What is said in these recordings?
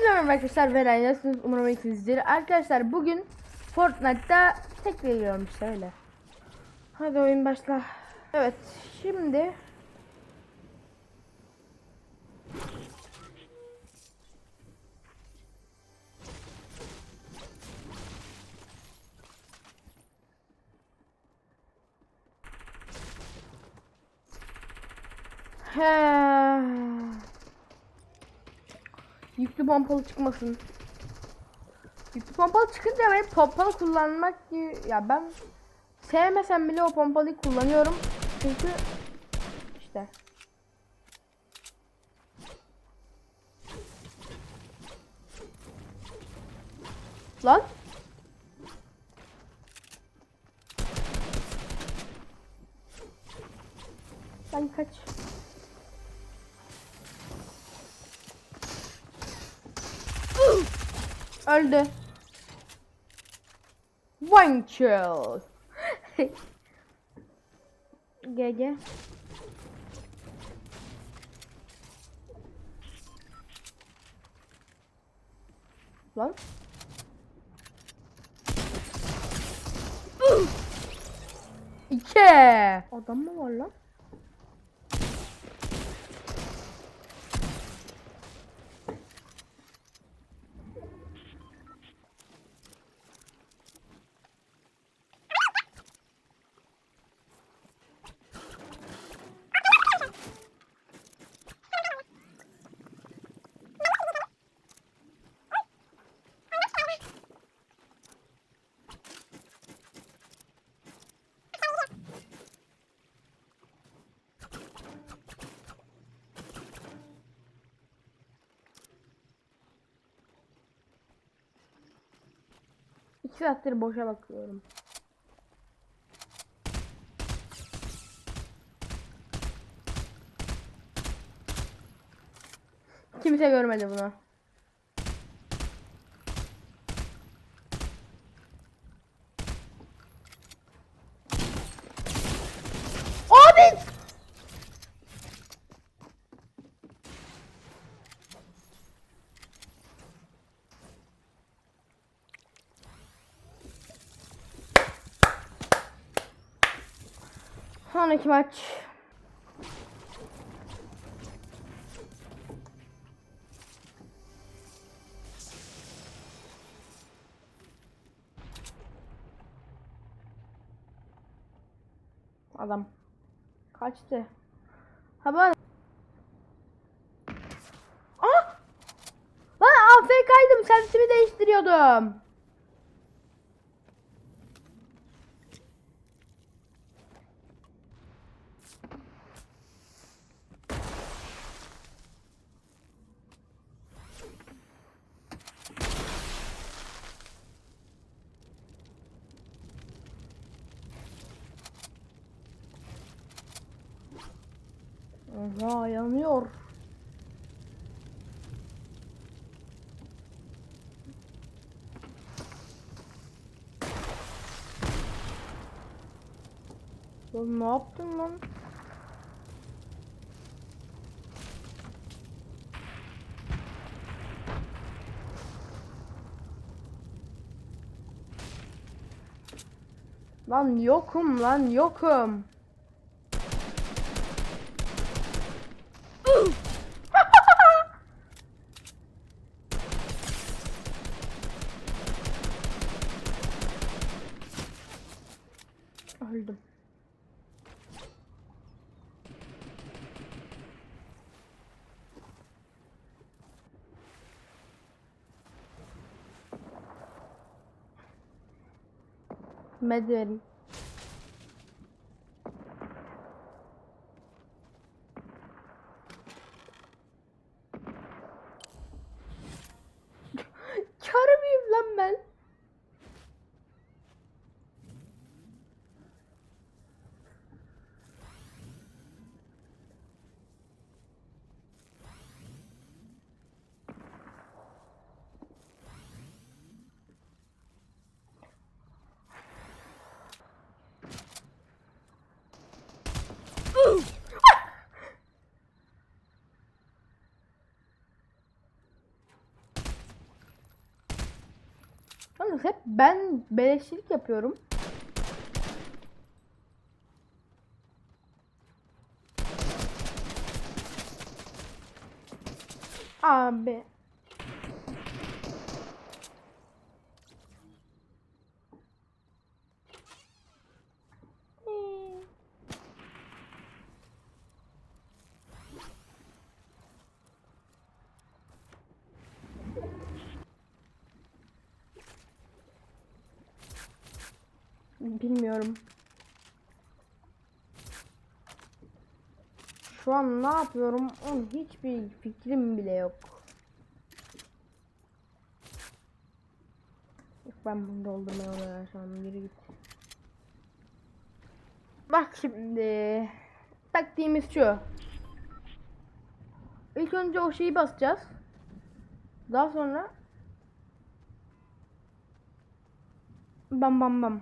Hepinize merhaba arkadaşlar ben Ryan. Nasılsınız? Umarım iyisinizdir. Arkadaşlar bugün Fortnite'da tek geliyorum işte öyle. Hadi oyun başla. Evet şimdi He. Yüklü pompalı çıkmasın. Yüklü pompalı çıkınca ben pompalı kullanmak gibi ya ben sevmesem bile o pompalıyı kullanıyorum. Çünkü işte Lan Lan kaç Öldü. One kill. GG. Lan. İki. Adam mı var lan? Saattir boşa bakıyorum. Kimse görmedi bunu. Sonraki maç. Adam kaçtı. Ha ben Ah! Lan AFK'ydım sensimi değiştiriyordum. Oha yanıyor. Lan ne yaptın lan? Lan yokum lan yokum. مداري. Yalnız hep ben beleşçilik yapıyorum. Abi. Bilmiyorum. Şu an ne yapıyorum? Onun hiçbir fikrim bile yok. Ben bunu doldurmaya uğraşamam. Yürü git. Bak şimdi. Taktiğimiz şu. İlk önce o şeyi basacağız. Daha sonra bam bam bam.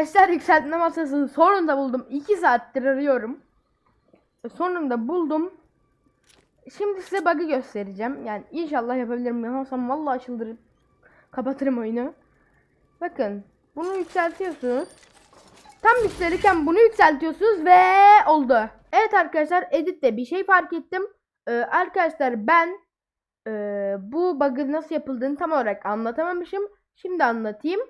Arkadaşlar yükseltme masasını sonunda buldum. 2 saattir arıyorum. Sonunda buldum. Şimdi size bug'ı göstereceğim. Yani inşallah yapabilirim. Yapamazsam vallahi çıldırıp kapatırım oyunu. Bakın bunu yükseltiyorsunuz. Tam yükselirken bunu yükseltiyorsunuz ve oldu. Evet arkadaşlar editte bir şey fark ettim. Ee, arkadaşlar ben e, bu bug'ın nasıl yapıldığını tam olarak anlatamamışım. Şimdi anlatayım.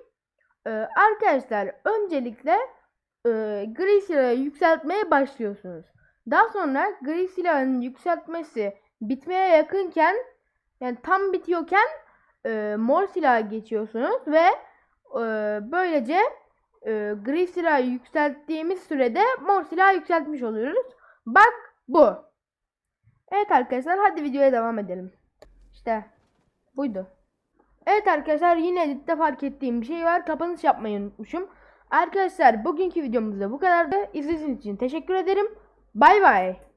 Ee, arkadaşlar öncelikle e, gri silahı yükseltmeye başlıyorsunuz. Daha sonra gri silahın yükseltmesi bitmeye yakınken yani tam bitiyorken e, mor silaha geçiyorsunuz ve e, böylece e, gri silahı yükselttiğimiz sürede mor silahı yükseltmiş oluyoruz. Bak bu. Evet arkadaşlar hadi videoya devam edelim. İşte buydu. Evet arkadaşlar yine editte fark ettiğim bir şey var. Kapanış yapmayı unutmuşum. Arkadaşlar bugünkü videomuzda bu kadardı. İzlediğiniz için teşekkür ederim. Bay bay.